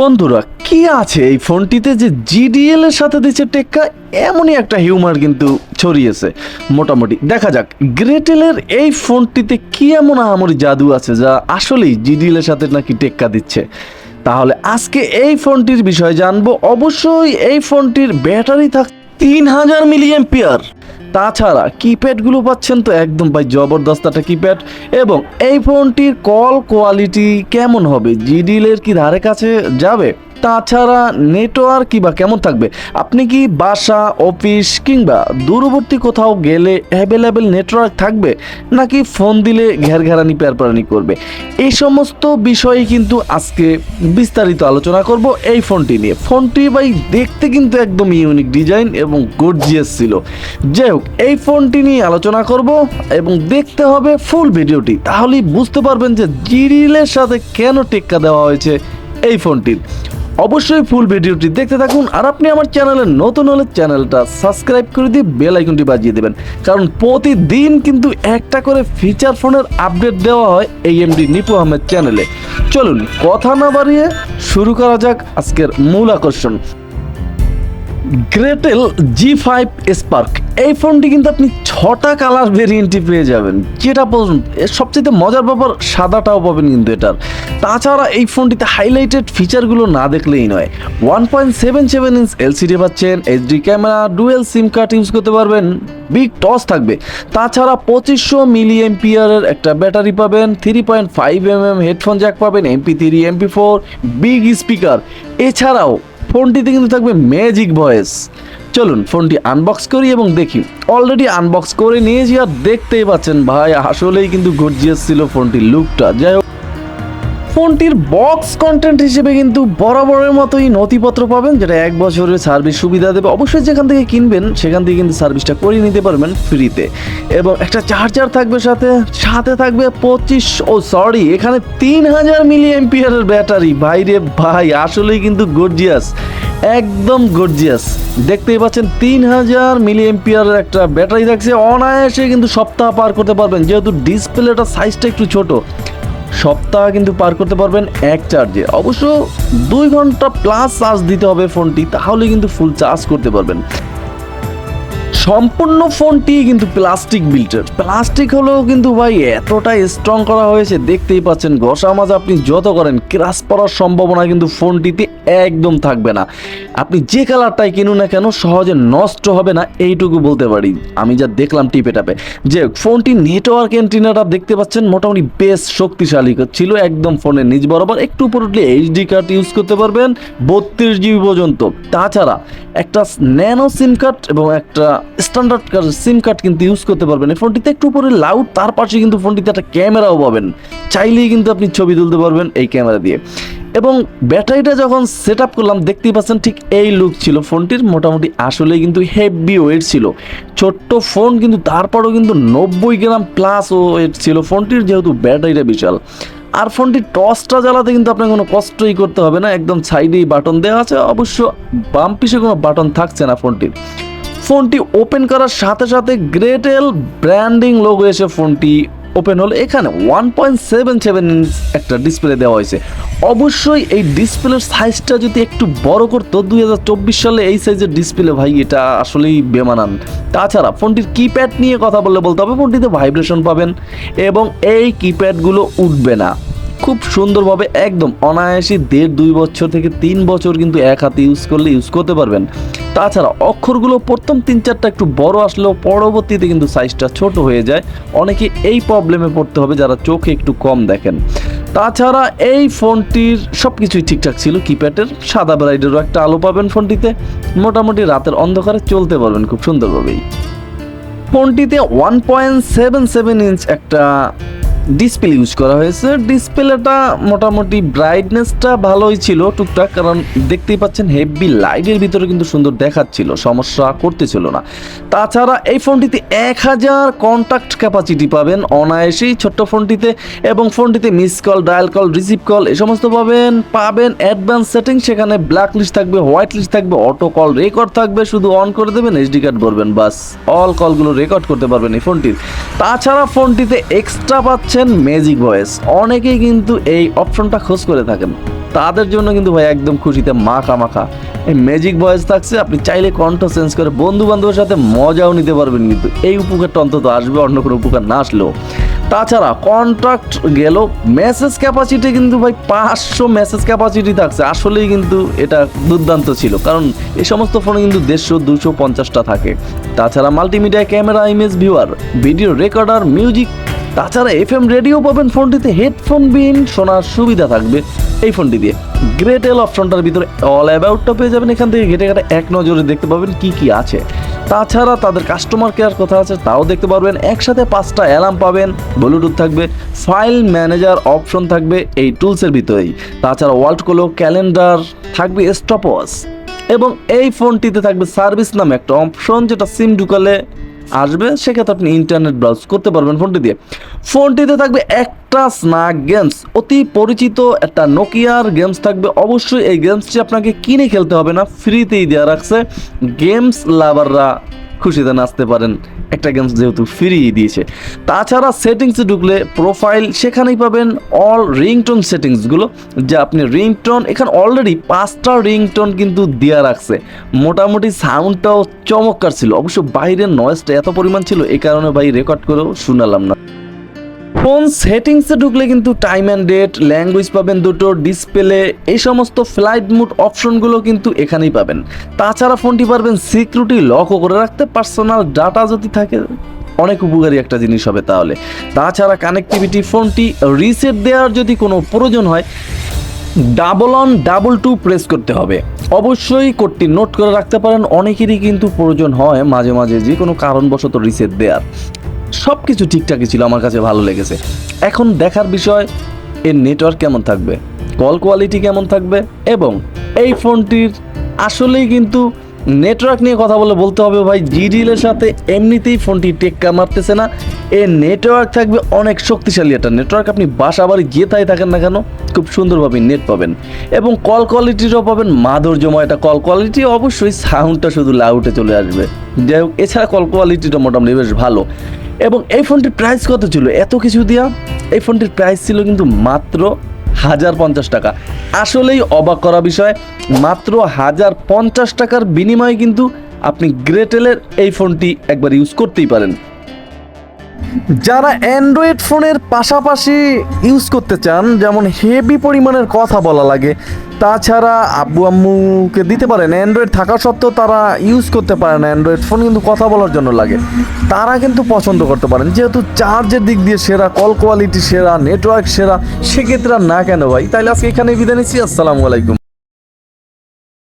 বন্ধুরা, কি আছে? এই ফোনটিতে যে জিডিএল এর সাথে দিচ্ছে টেক্কা, এমনই একটা হিউমার কিন্তু ছড়িয়েছে। মোটামুটি, দেখা যাক। গ্রেটেলের এই ফোনটিতে কি এমন আহামরি জাদু আছে যা আসলেই জিডিএল এর সাথে নাকি টেক্কা দিচ্ছে? তাহলে আজকে এই ফোনটির বিষয়ে জানব। অবশ্যই এই ফোনটির ব্যাটারি থাক তিন হাজার মিলিয়ন পিয়ার তাছাড়া কিপ্যাডগুলো পাচ্ছেন তো একদম ভাই জবরদস্ত একটা কিপ্যাড এবং এই ফোনটির কল কোয়ালিটি কেমন হবে? জিডিলের কি ধারে কাছে যাবে? তাছাড়া নেটওয়ার্ক কিবা কেমন থাকবে? আপনি কি বাসা অফিস কিংবা দূরবর্তী কোথাও গেলে অ্যাভেলেবেল নেটওয়ার্ক থাকবে? নাকি ফোন দিলে ঘেরঘেরানি প্যারপারানি করবে? এই সমস্ত বিষয়ে কিন্তু আজকে বিস্তারিত আলোচনা করব এই ফোনটি নিয়ে। ফোনটি ভাই দেখতে কিন্তু একদম ইউনিক ডিজাইন এবং গর্জিয়াস ছিল। যাই হোক, এই ফোনটি নিয়ে আলোচনা করব এবং দেখতে হবে ফুল ভিডিওটি তাহলেই বুঝতে পারবেন যে জিরিলের সাথে কেন টেক্কা দেওয়া হয়েছে এই ফোনটির অবশ্যই ফুল ভিডিওটি দেখতে থাকুন আর আপনি আমার চ্যানেলে নতুন হলে চ্যানেলটা সাবস্ক্রাইব করে দিয়ে বেল আইকনটি বাজিয়ে দেবেন। কারণ প্রতিদিন কিন্তু একটা করে ফিচার ফোনের আপডেট দেওয়া হয় এই এমডি নিপু আহমেদ চ্যানেলে। চলুন, কথা না বাড়িয়ে শুরু করা যাক আজকের মূল আকর্ষণ। গ্রেটেল জি ফাইভ স্পার্ক এই ফোনটি কিন্তু আপনি ছটা কালার ভেরিয়েন্টই পেয়ে যাবেন। যেটা বলুন সবচেয়ে মজার ব্যাপার, সাদাটাও পাবেন কিন্তু এটার। তাছাড়া এই ফোনটিতে হাইলাইটেড ফিচারগুলো না দেখলেই নয়। One point seven seven inch LCD পাচ্ছেন HD camera dual SIM card use করতে পারবেন বিগ টস থাকবে। তাছাড়া পঁচিশশো মিলি এমপিয়ারের একটা ব্যাটারি পাবেন three point five M M headphone jack পাবেন MP three MP four big speaker এছাড়াও ফোনটিতে কিন্তু থাকবে ম্যাজিক ভয়েস চলুন ফোনটি আনবক্স করি এবং দেখি। অলরেডি আনবক্স করে নিয়েছি আর দেখতেই পাচ্ছেন ভাই, আসলেই কিন্তু গর্জিয়াস ছিল ফোনটির লুকটা যাই হোক, ফোনটির বক্স কন্টেন্ট হিসেবে কিন্তু বরাবরের মতোই নথিপত্র পাবেন, যেটা এক বছরের সার্ভিস সুবিধা দেবে। অবশ্যই যেখান থেকে কিনবেন, সেখান থেকে কিন্তু সার্ভিসটা করিয়ে নিতে পারবেন ফ্রিতে এবং একটা চার্জার থাকবে সাথে সাথে থাকবে পঁচিশ, ও সরি এখানে তিন হাজার মিলি এমপিয়ারের ব্যাটারি। ভাইরে ভাই, আসলেই কিন্তু গর্জিয়াস একদম গর্জিয়াস দেখতেই পাচ্ছেন, তিন হাজার মিলি এমপিয়ার একটা ব্যাটারি থাকছে। অনায়াসে কিন্তু সপ্তাহ পার করতে পারবেন, যেহেতু ডিসপ্লেটার সাইজটা একটু ছোট। সপ্তাহ কিন্তু পার করতে পারবেন এক চার্জে অবশ্য দুই ঘণ্টা প্লাস চার্জ দিতে হবে ফোনটি তাহলে কিন্তু ফুল চার্জ করতে পারবেন। সম্পূর্ণ ফোনটি কিন্তু প্লাস্টিক বিল্টের প্লাস্টিক হলেও কিন্তু ভাই এতটা স্ট্রং করা হয়েছে, দেখতেই পাচ্ছেন ঘষা মাছ আপনি যত করেন ক্রাশ পড়ার সম্ভাবনা কিন্তু ফোনটিতে একদম থাকবে না। আপনি যে কালারটাই কিনুন না কেন, সহজে নষ্ট হবে না, এইটুকু বলতে পারি। আমি যা দেখলাম টিপে টাপে। যে ফোনটি নেটওয়ার্ক এন্টিনাটা দেখতে পাচ্ছেন, মোটামুটি বেশ শক্তিশালী। ছিল একদম ফোনের নিজ বরাবর, একটু উপর উঠলে এইচডি কার্ড ইউজ করতে পারবেন, বত্রিশ জিবি পর্যন্ত। তাছাড়া একটা ন্যানো সিম কার্ড এবং একটা স্ট্যান্ডার্ড সিম কার্ড কিন্তু ইউজ করতে পারবেন। এই ফোনটিতে একটু উপরে লাউড তার পাশে কিন্তু ফোনটিতে একটা ক্যামেরাও পাবেন। চাইলেই কিন্তু আপনি ছবি তুলতে পারবেন এই ক্যামেরা দিয়ে। এবং ব্যাটারিটা যখন সেট আপ করলাম, দেখতেই পাচ্ছেন ঠিক এই লুক ছিল। ফোনটির মোটামুটি আসলেই কিন্তু হেভি ওয়েট ছিল। ছোট্ট ফোন কিন্তু তারপরেও কিন্তু নব্বই গ্রাম প্লাস ওয়েট ছিল। ফোনটির যেহেতু ব্যাটারিটা বিশাল। আর ফোনটির টসটা জ্বালাতে কিন্তু আপনার কোনো কষ্টই করতে হবে না। একদম সাইডেই বাটন দেওয়া আছে। অবশ্য বাম পিসে কোনো বাটন থাকছে না ফোনটির ফোনটি ওপেন করার সাথে সাথে গ্রেটেল ব্র্যান্ডিং লোগো এসে ফোনটি ওপেন হলো। এখানে one point seven seven inch একটা ডিসপ্লে দেওয়া হয়েছে। অবশ্যই এই ডিসপ্লের সাইজটা যদি একটু বড় করতো, দুই হাজার চব্বিশ সালে এই সাইজের ডিসপ্লে ভাই, এটা আসলেই বেমানান। তাছাড়া ফোনটির কিপ্যাড নিয়ে কথা বললে বলতে হবে, ফোনটিতে ভাইব্রেশন পাবেন এবং এই কিপ্যাডগুলো উঠবে না। খুব সুন্দরভাবে একদম অনায়াসী দেড় দুই বছর থেকে তিন বছর কিন্তু এক হাতে ইউজ করলে ইউজ করতে পারবেন। তাছাড়া অক্ষরগুলো প্রথম তিন চারটা একটু বড় আসলেও পরবর্তীতে কিন্তু সাইজটা ছোট হয়ে যায়। অনেকে এই প্রবলেমে পড়তে হবে যারা চোখে একটু কম দেখেন। তাছাড়া এই ফোনটির সব কিছুই ঠিকঠাক ছিল। কিপ্যাডের সাদা ব্রাইডেরও একটা আলো পাবেন ফোনটিতে। মোটামুটি রাতের অন্ধকারে চলতে পারবেন খুব সুন্দরভাবেই। ফোনটিতে one point seven seven inch একটা ডিসপ্লে ইউজ করা হয়েছে। ডিসপ্লেটা মোটামুটি ব্রাইটনেসটা ভালোই ছিল টুকটাক, কারণ দেখতেই পাচ্ছেন হেভি লাইটের ভিতরে কিন্তু সুন্দর দেখাচ্ছিল, সমস্যা করতেছিল না। তাছাড়া এই ফোনটিতে এক হাজার কন্ট্যাক্ট ক্যাপাসিটি পাবেন অনায়াসেই ছোট্ট ফোনটিতে, এবং ফোনটিতে miss call dial call receive call এই সমস্ত পাবেন পাবেন অ্যাডভান্স সেটিং সেখানে ব্ল্যাক লিস্ট থাকবে হোয়াইট লিস্ট থাকবে অটো কল রেকর্ড থাকবে, শুধু অন করে দেবেন এইচডি কার্ড ভরবেন, বাস। অল কলগুলো রেকর্ড করতে পারবেন এই ফোনটির। তাছাড়া ফোনটিতে এক্সট্রা পাচ্ছেন ম্যাজিক ভয়েস অনেকেই কিন্তু এই অপশনটা খোঁজ করে থাকেন। তাদের জন্য কিন্তু ভাই একদম খুশিতে মাখা মাখা। এই ম্যাজিক ভয়েস থাকছে, আপনি চাইলে কণ্ঠ চেঞ্জ করে বন্ধু বান্ধবের সাথে মজাও নিতে পারবেন কিন্তু এই উপকারটা অন্তত আসবে, অন্য কোনো উপকার না আসলেও। তাছাড়া কন্ট্রাক্ট গেল মেসেজ ক্যাপাসিটি কিন্তু ভাই পাঁচশো মেসেজ ক্যাপাসিটি থাকছে। আসলেই কিন্তু এটা দুর্দান্ত ছিল। কারণ এই সমস্ত ফোনে কিন্তু দেড়শো, দুশো, পঞ্চাশটা থাকে। তাছাড়া multimedia camera image viewer video recorder music তাছাড়া এফ এম রেডিও পাবেন ফোনটিতে হেডফোন বিন, শোনার সুবিধা থাকবে এই ফোনটি দিয়ে। গ্রেট এল অপশনটার ভিতরে অল অ্যাবাউটটা পেয়ে যাবেন, এখান থেকে ঘেটে ঘেটে এক নজরে দেখতে পাবেন কি কি আছে। তাছাড়া তাদের কাস্টমার কেয়ার কথা আছে, তাও দেখতে পারবেন, একসাথে পাঁচটা অ্যালার্ম পাবেন ব্লুটুথ থাকবে ফাইল ম্যানেজার অপশন থাকবে এই টুলসের ভিতরেই। তাছাড়া ওয়ার্ল্ড কোলো ক্যালেন্ডার থাকবে স্টপওয়াচ এবং এই ফোনটিতে থাকবে সার্ভিস নামে একটা অপশন যেটা সিম ঢুকালে আসবে, সেক্ষেত্রে আপনি ইন্টারনেট ব্রাউজ করতে পারবেন ফোনটি দিয়ে। ফোনটিতে থাকবে একটা স্ন্যাক গেমস অতি পরিচিত একটা নোকিয়ার গেমস থাকবে। অবশ্যই এই গেমসটি আপনাকে কিনে খেলতে হবে না ফ্রিতেই দেওয়া রাখছে। গেমস লাভাররা খুশিতে নাচতে পারেন। একটা গেমস যেহেতু ফিরিয়ে দিয়েছে। তাছাড়া সেটিংসে ঢুকলে প্রোফাইল সেখানেই পাবেন অল রিংটোন সেটিংসগুলো যে আপনি রিংটোন এখানে অলরেডি পাঁচটা রিংটোন কিন্তু দেওয়া রাখছে। মোটামুটি সাউন্ডটাও চমৎকার ছিল। অবশ্য বাইরের নয়েজটা এত পরিমাণ ছিল, এ কারণে ভাই রেকর্ড করেও শুনালাম না। ফোন সেটিংসে ঢুকলে কিন্তু টাইম অ্যান্ড ডেট, ল্যাঙ্গুয়েজ পাবেন দুটো, ডিসপ্লে, এই সমস্ত ফ্লাইট মুড অপশনগুলো কিন্তু এখানেই পাবেন। তাছাড়া ফোনটি পারবেন সিকিউরিটি লকও করে রাখতে, পার্সোনাল ডাটা যদি থাকে, অনেক উপকারী একটা জিনিস হবে তাহলে। তাছাড়া কানেক্টিভিটি, ফোনটি রিসেট দেওয়ার যদি কোনো প্রয়োজন হয়, double on, double to press করতে হবে। অবশ্যই কোডটি নোট করে রাখতে পারেন, অনেকেরই কিন্তু প্রয়োজন হয় মাঝে মাঝে যে কোনো কারণবশত রিসেট দেওয়ার সব কিছু ঠিকঠাকই ছিল, আমার কাছে ভালো লেগেছে। এখন দেখার বিষয়, এর নেটওয়ার্ক কেমন থাকবে? কল কোয়ালিটি কেমন থাকবে? এবং এই ফোনটির আসলেই কিন্তু নেটওয়ার্ক নিয়ে কথা বলে বলতে হবে ভাই জিডিএলের সাথে এমনিতেই ফোনটি টেক্কা মারতেছে না। এর নেটওয়ার্ক থাকবে অনেক শক্তিশালী একটা নেটওয়ার্ক। আপনি বাসা বাড়ি যেথায় থাকেন না কেন, খুব সুন্দরভাবে নেট পাবেন। এবং কল কোয়ালিটিটাও পাবেন। মাধুর্যময় একটা কল কোয়ালিটি, অবশ্যই সাউন্ডটা শুধু লাউটে চলে আসবে। যাই হোক, এছাড়া কল কোয়ালিটিটা মোটামুটি বেশ ভালো। এবং এই ফোনটির প্রাইস কত ছিল? এত কিছু দিয়া? এই ফোনটির প্রাইস ছিল কিন্তু মাত্র হাজার পঞ্চাশ টাকা। আসলেই অবাক করা বিষয়, মাত্র হাজার পঞ্চাশ টাকার বিনিময়ে কিন্তু আপনি গ্রেটেলের এই ফোনটি একবার ইউজ করতেই পারেন। যারা অ্যান্ড্রয়েড ফোনের পাশাপাশি ইউজ করতে চান, যেমন হেভি পরিমাণের কথা বলা লাগে তাছাড়া আব্বু আম্মুকে দিতে পারেন। অ্যান্ড্রয়েড থাকা সত্ত্বেও তারা ইউজ করতে পারে না। অ্যান্ড্রয়েড ফোন কিন্তু কথা বলার জন্য লাগে। তারা কিন্তু পছন্দ করতে পারেন। যেহেতু চার্জের দিক দিয়ে সেরা কল কোয়ালিটি সেরা নেটওয়ার্ক সেরা, সেক্ষেত্রে আর না কেন ভাই? তাহলে আজকে এখানে বিদায় নিচ্ছি। আসসালামু আলাইকুম।